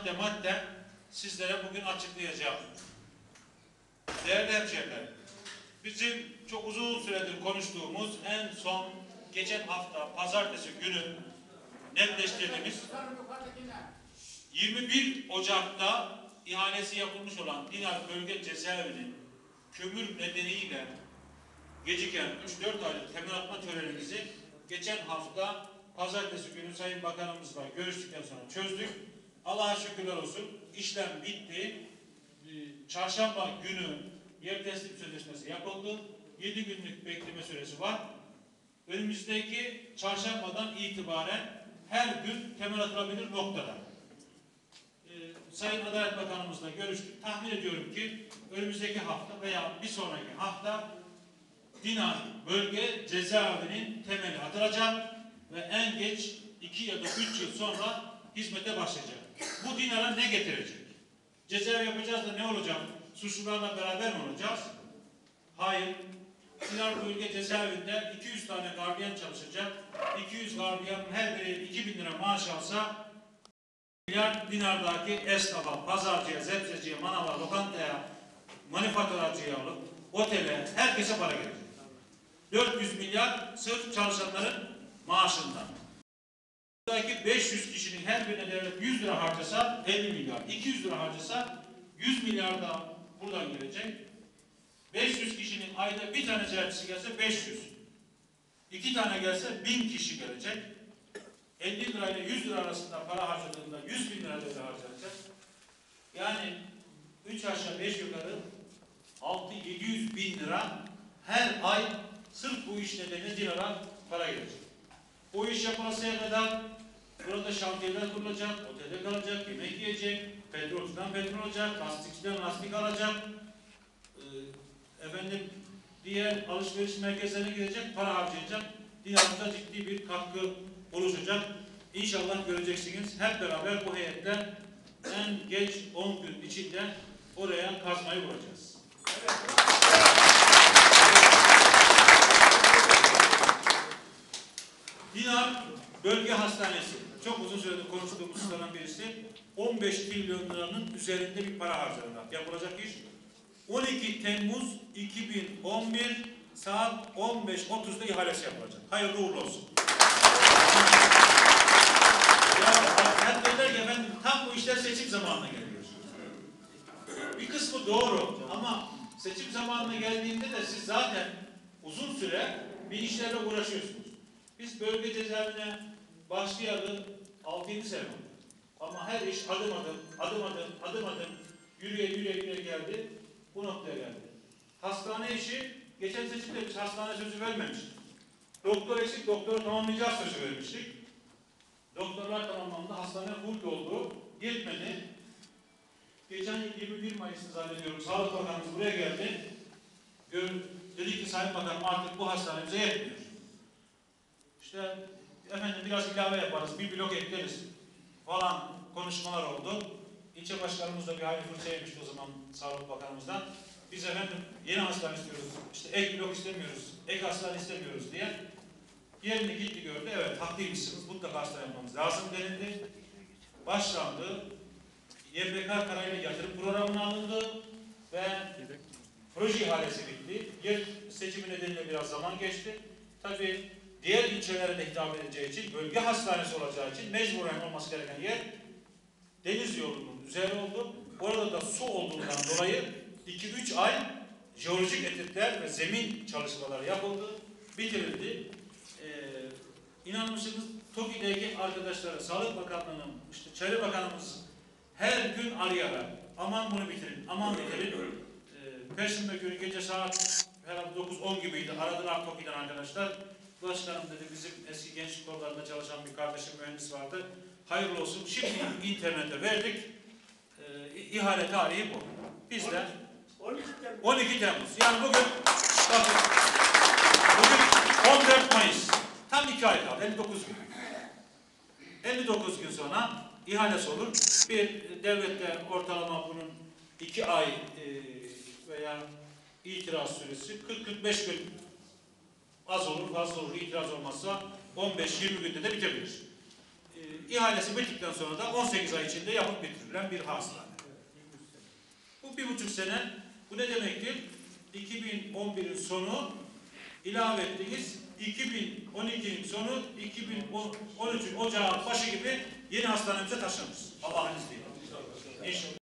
madde madde sizlere bugün açıklayacağım. Değerli hemşehriler, bizim çok uzun süredir konuştuğumuz en son geçen hafta pazartesi günü netleştirdiğimiz 21 Ocak'ta ihalesi yapılmış olan Dinar Bölge Cezaevinin kömür nedeniyle geciken 3-4 aylık temel atma törenimizi geçen hafta pazartesi günü Sayın Bakanımızla görüştükten sonra çözdük. Allah'a şükürler olsun işlem bitti. Ee, Çarşamba günü yer teslim sözleşmesi yapıldı. 7 günlük bekleme süresi var. Önümüzdeki çarşambadan itibaren her gün temel atılabilir noktada. Ee, Sayın Adalet Bakanımızla görüştük. Tahmin ediyorum ki önümüzdeki hafta veya bir sonraki hafta Dinar bölge cezaevinin temeli atılacak ve en geç iki ya da üç yıl sonra hizmete başlayacak. Dinar'a ne getirecek? Cezaevi yapacağız da ne olacak? Suçlularla beraber mi olacağız? Hayır. Dinar bölge cezaevinde 200 tane gardiyan çalışacak. 200 gardiyan her biri 2000 lira maaş alsa milyar dinardaki esnafa, pazarcıya, zepseciye, manava, lokantaya, manifaturacıya alıp otele, herkese para gelecek. 400 milyar sırf çalışanların maaşından. Buradaki 500 kişinin her birine devlet 100 lira harcasa 50 milyar, 200 lira harcasa 100 milyar da buradan gelecek. 500 kişinin ayda bir tane ziyaretçisi gelse 500. İki tane gelse 1000 kişi gelecek. 50 lirayla 100 lira arasında para harcadığında 100 bin lira da harcanacak. Yani 3 aşağı 5 yukarı 6-700 bin lira her ay sırf bu iş nedeniyle dinara para gelecek. Bu iş yapılasıya kadar burada şantiyeler kurulacak, otelde kalacak, yemek yiyecek, petrolcüden petrol alacak, lastikçiden lastik alacak, Ee, efendim diğer alışveriş merkezlerine gidecek, para harcayacak. Dinarımıza ciddi bir katkı oluşacak. İnşallah göreceksiniz. Hep beraber bu heyette en geç 10 gün içinde oraya kazmayı vuracağız. Dinar Bölge Hastanesi. Çok uzun süredir konuştuğumuz hususlardan birisi. 15 trilyon liranın üzerinde bir para harcanacak. Yapılacak iş. 12 Temmuz 2011 saat 15.30'da ihalesi yapılacak. Hayırlı uğurlu olsun. Ya hep ki efendim tam bu işler seçim zamanına geliyor. Bir kısmı doğru ama seçim zamanına geldiğinde de siz zaten uzun süre bir işlerle uğraşıyorsunuz. Biz bölge cezaevine başlayalı 6-7 sene. Ama her iş adım adım, adım adım, adım adım yürüye yürüye yürüye geldi. Bu noktaya geldi. Hastane işi, geçen seçimde biz hastane sözü vermemiştik. Doktor eksik, doktoru tamamlayacağız sözü vermiştik. Doktorlar tamamlandı, hastane full doldu, yetmedi. Geçen yıl 21 Mayıs'ta zannediyorum Sağlık Bakanımız buraya geldi. Dedi ki Sayın Bakanım artık bu hastane bize yetmiyor. İşte efendim biraz ilave yaparız, bir blok ekleriz falan konuşmalar oldu. İlçe başkanımız da bir hayli fırça o zaman Sağlık Bakanımızdan. Biz efendim yeni hastane istiyoruz, işte ek blok istemiyoruz, ek hastane istemiyoruz diye. Yerini gitti gördü, evet haklıymışsınız, mutlaka hastane yapmamız lazım denildi. Başlandı, YPK kararıyla yatırım programına alındı ve proje ihalesi bitti. Yer seçimi nedeniyle biraz zaman geçti. Tabii diğer ilçelere de hitap edeceği için, bölge hastanesi olacağı için mecburen olması gereken yer deniz yolunun üzeri oldu. Orada da su olduğundan dolayı 2-3 ay jeolojik etütler ve zemin çalışmaları yapıldı, bitirildi. Ee, inanır mısınız TOKİ'deki arkadaşları, Sağlık Bakanlığı'nın, işte Çevre Bakanımız her gün arayarak aman bunu bitirin, aman bitirin. Ee, Perşembe günü gece saat herhalde 9-10 gibiydi. Aradılar TOKİ'den arkadaşlar. Başkanım dedi bizim eski gençlik kollarında çalışan bir kardeşim mühendis vardı. Hayırlı olsun. Şimdi internete verdik. Ee, ihale tarihi bu. Biz de 12 Temmuz. Yani bugün bakın bugün 14 Mayıs. Tam iki ay kaldı. 59 gün. 59 gün sonra ihalesi olur. Bir devlette ortalama bunun iki ay e, veya itiraz süresi 40-45 gün az olur, fazla olur. İtiraz olmazsa 15-20 günde de bitebilir. e, ihalesi bittikten sonra da 18 ay içinde yapıp bitirilen bir hastane. Bu bir buçuk sene. Bu ne demektir? 2011'in sonu ilave ettiğiniz 2012'nin sonu 2013'ün ocağın başı gibi yeni hastanemize taşınırız. Allah'ın izniyle. İnşallah.